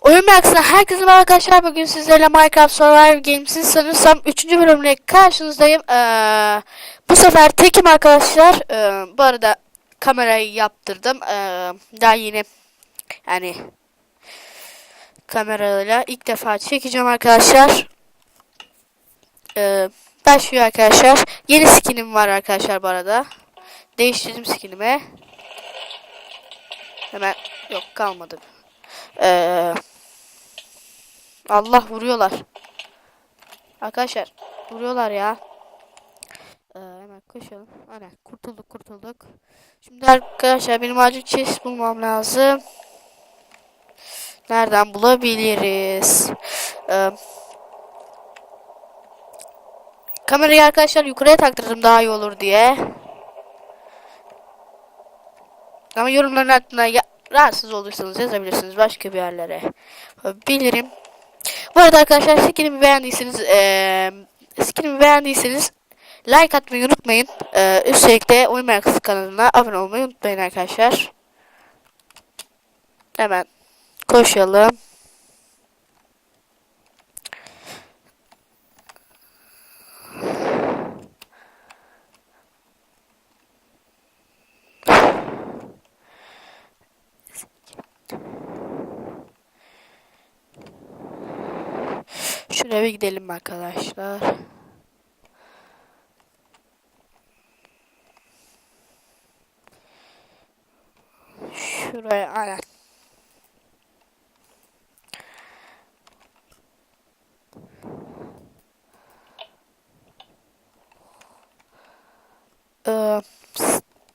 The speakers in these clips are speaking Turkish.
Oyun Meraklı'na herkese merhaba arkadaşlar. Bugün sizlerle Minecraft Survival Games'in sanırsam 3. bölümüne karşınızdayım. Ee, bu sefer tekim arkadaşlar. Ee, bu arada kamerayı yaptırdım. Ee, daha yeni yani kamerayla ilk defa çekeceğim arkadaşlar. Ee, başlıyor arkadaşlar. Yeni skinim var arkadaşlar bu arada. Değiştirdim skinimi. Hemen yok kalmadı. Ee, Allah vuruyorlar. Arkadaşlar vuruyorlar ya. Ee, hemen koşalım. Aynen kurtulduk kurtulduk. Şimdi arkadaşlar benim acil chest bulmam lazım. Nereden bulabiliriz? Ee, kamerayı arkadaşlar yukarıya taktırdım daha iyi olur diye. Ama yorumların altına ya rahatsız olduysanız yazabilirsiniz başka bir yerlere. Bilirim. Bu arada arkadaşlar skinimi beğendiyseniz eee skinimi beğendiyseniz like atmayı unutmayın. Eee üstelik de oyun meraklısı kanalına abone olmayı unutmayın arkadaşlar. Hemen koşalım. Bir gidelim arkadaşlar. Şuraya aynen. Ee,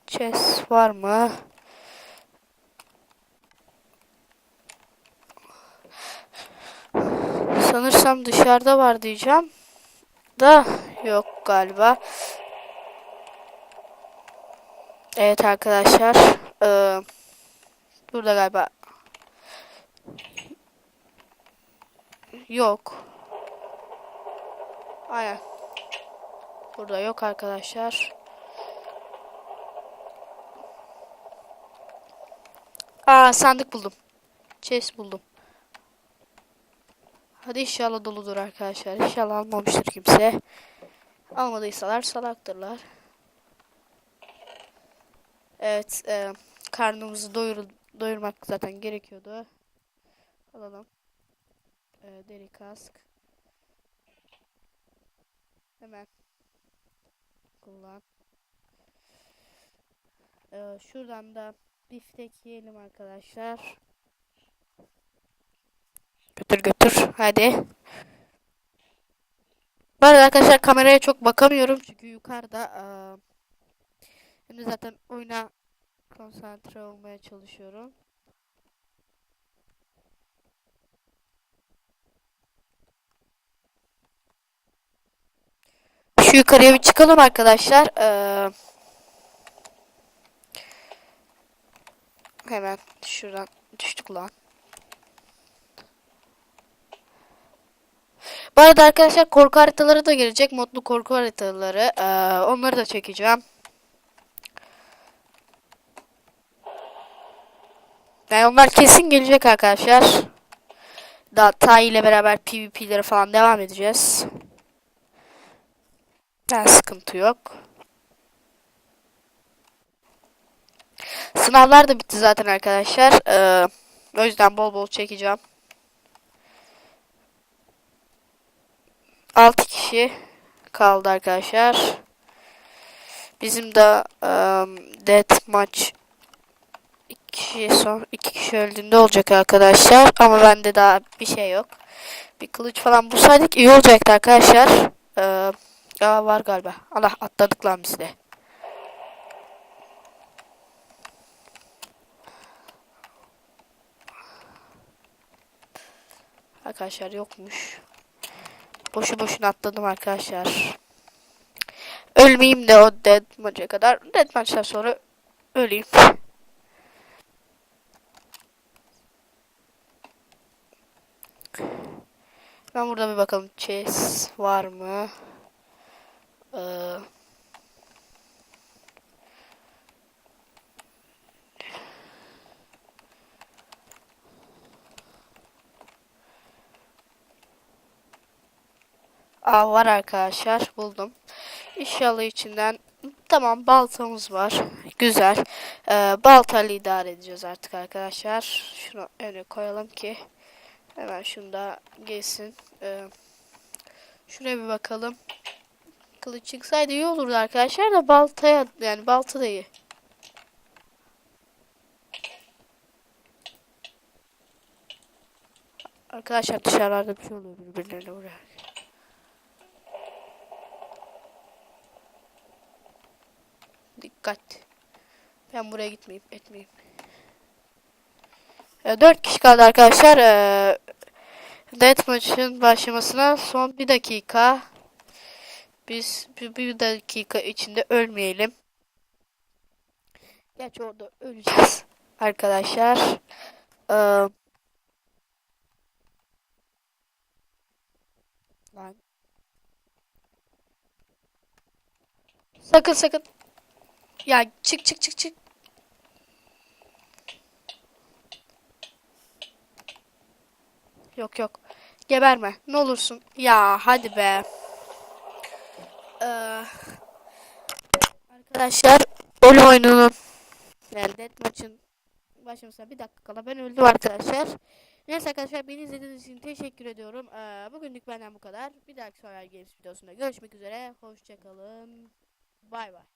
chest var mı? Sanırsam dışarıda var diyeceğim. Da yok galiba. Evet arkadaşlar. Ee, burada galiba. Yok. Aynen. Burada yok arkadaşlar. Aa sandık buldum. Chest buldum. Hadi inşallah doludur arkadaşlar. İnşallah almamıştır kimse. Almadıysalar salaktırlar. Evet. E, karnımızı doyur, doyurmak zaten gerekiyordu. Alalım. E, deri kask. Hemen. Kullan. E, şuradan da biftek yiyelim arkadaşlar. Götür götür. Hadi. Bu arada arkadaşlar kameraya çok bakamıyorum çünkü yukarıda hem de zaten oyuna konsantre olmaya çalışıyorum. Şu yukarıya bir çıkalım arkadaşlar. Eee hemen şuradan düştük lan. Bu arada arkadaşlar korku haritaları da gelecek. Modlu korku haritaları. Ee, onları da çekeceğim. Yani onlar kesin gelecek arkadaşlar. Daha Tay ile beraber PvP'lere falan devam edeceğiz. Yani sıkıntı yok. Sınavlar da bitti zaten arkadaşlar. Ee, o yüzden bol bol çekeceğim. 6 kişi kaldı arkadaşlar. Bizim de um, death 2 kişi son 2 kişi öldüğünde olacak arkadaşlar. Ama bende daha bir şey yok. Bir kılıç falan bulsaydık iyi olacaktı arkadaşlar. Ee, aa, var galiba. Allah atladık lan biz de. Arkadaşlar yokmuş. Boşu boşuna atladım arkadaşlar. Ölmeyeyim de o dead maça kadar. Dead maçtan sonra öleyim. Ben burada bir bakalım chess var mı? Ee, Aa, var arkadaşlar buldum. İnşallah içinden tamam baltamız var. Güzel. Ee, baltayla idare edeceğiz artık arkadaşlar. Şunu öne koyalım ki hemen şunu da geçsin. Ee, şuraya bir bakalım. Kılıç çıksaydı iyi olurdu arkadaşlar da baltaya yani balta da iyi. Arkadaşlar dışarılarda bir şey oluyor birbirlerine vuruyor. Dikkat. Ben buraya gitmeyeyim, etmeyeyim. E, 4 kişi kaldı arkadaşlar. E, Deathmatch'ın başlamasına son bir dakika. Biz bir, bir dakika içinde ölmeyelim. Gerçi orada öleceğiz arkadaşlar. Lan. Sakın sakın. Ya çık çık çık çık. Yok yok. Geberme. Ne olursun. Ya hadi be. Ee, arkadaşlar ölüm oyununun yani Deathmatch'ın başlamasına bir dakika kala ben öldüm arkadaşlar. Neyse arkadaşlar beni izlediğiniz için teşekkür ediyorum. Ee, bugünlük benden bu kadar. Bir dahaki Survival Games videosunda görüşmek üzere. Hoşçakalın. Bay bay.